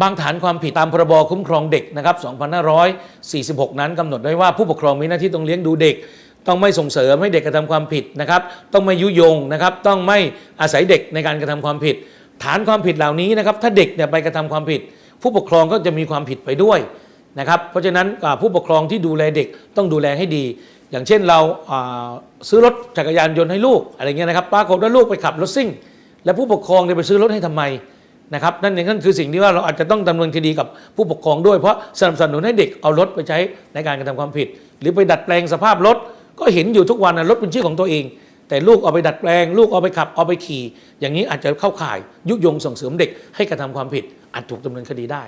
บางฐานความผิดตามพรบคุ้มครองเด็กนะครับ 2546 นั้นกำหนดไว้ว่าผู้ปกครองมีหน้าที่ต้องเลี้ยงดูเด็ก ต้องไม่ส่งเสริมให้เด็กกระทำความผิดนะครับ ต้องไม่ยุยงนะครับ ต้องไม่อาศัยเด็กในการกระทำความผิด ฐานความผิดเหล่านี้นะครับ ถ้าเด็กเนี่ยไปกระทำความผิด ผู้ปกครองก็จะมีความผิดไปด้วยนะครับ เพราะฉะนั้นผู้ปกครองที่ดูแลเด็กต้องดูแลให้ดี อย่างเช่นเราอ่าซื้อรถจักรยานยนต์ให้ลูกอะไรเงี้ยนะครับ ปรากฏว่าลูกไปขับรถซิ่ง แล้วผู้ปกครองเนี่ยไปซื้อรถให้ทำไม นะครับนั่นเองนั่นคือสิ่งที่ว่าเราอาจจะต้องดำเนินคดีกับผู้ปกครองด้วยเพราะสนับสนุนให้เด็กเอารถไปใช้ในการกระทำความผิด หรือไปดัดแปลงสภาพรถก็เห็นอยู่ทุกวันนะรถเป็นชื่อของตัวเอง แต่ลูกเอาไปดัดแปลง ลูกเอาไปขับเอาไปขี่ อย่างนี้อาจจะเข้าข่ายยุยงส่งเสริมเด็กให้กระทำความผิดอาจถูกดำเนินคดีได้